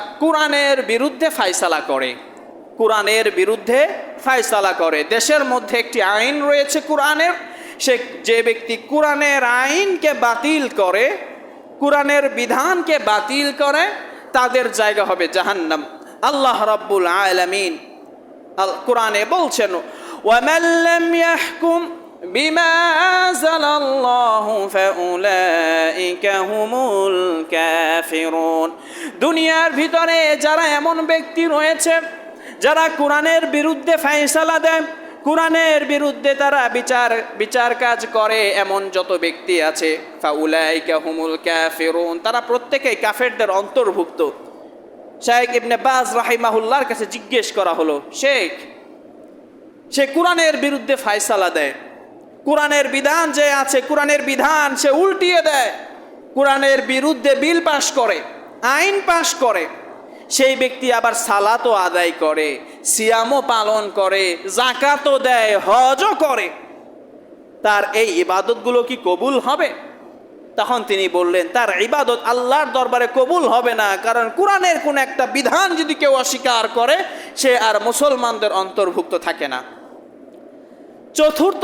কোরআনের বিরুদ্ধে ফাইসালা করে। কোরআনের বিরুদ্ধে ফাইসালা করে। দেশের মধ্যে একটি আইন রয়েছে কোরআনের। সে যে ব্যক্তি কোরআনের আইনকে বাতিল করে, কোরআনের বিধানকে বাতিল করে, তাদের জায়গা হবে জাহান্নাম। আল্লাহ রাব্বুল আলামিন আল- কোরআনে বলছেন ওয়ামান লাম ইয়াহকুম বিমা আনজালাল্লাহু ফাউলাইকা দুনিয়ার ভিতরে যারা এমন ব্যক্তি রয়েছে, যারা কোরআনের বিরুদ্ধে ফয়সালা দেয়, কোরআনের বিরুদ্ধে তারা বিচার বিচার কাজ করে এমন যত ব্যক্তি আছে হুমুল তারা প্রত্যেকেই কাফেরদের অন্তর্ভুক্ত। শেখ ইবনে বাজ রাহিমাহুল্লাহর কাছে জিজ্ঞেস করা হলো, শেখ, সে কোরআনের বিরুদ্ধে ফায়সালা দেয়। কোরআনের বিধান যে আছে, কোরআনের বিধান সে উল্টিয়ে দেয়। কোরআনের বিরুদ্ধে বিল পাশ করে, আইন পাশ করে, সেই ব্যক্তি আবার সালাতও আদায় করে, সিয়ামও পালন করে জাকাতও দেয়, হজও করে। তার এই ইবাদতগুলো কি কবুল হবে? তখন তিনি বললেন, তার ইবাদত আল্লাহর দরবারে কবুল হবে না, কারণ কোরআনের কোন একটা বিধান যদি কেউ অস্বীকার করে, সে আর মুসলমানদের অন্তর্ভুক্ত থাকে না। চতুর্থ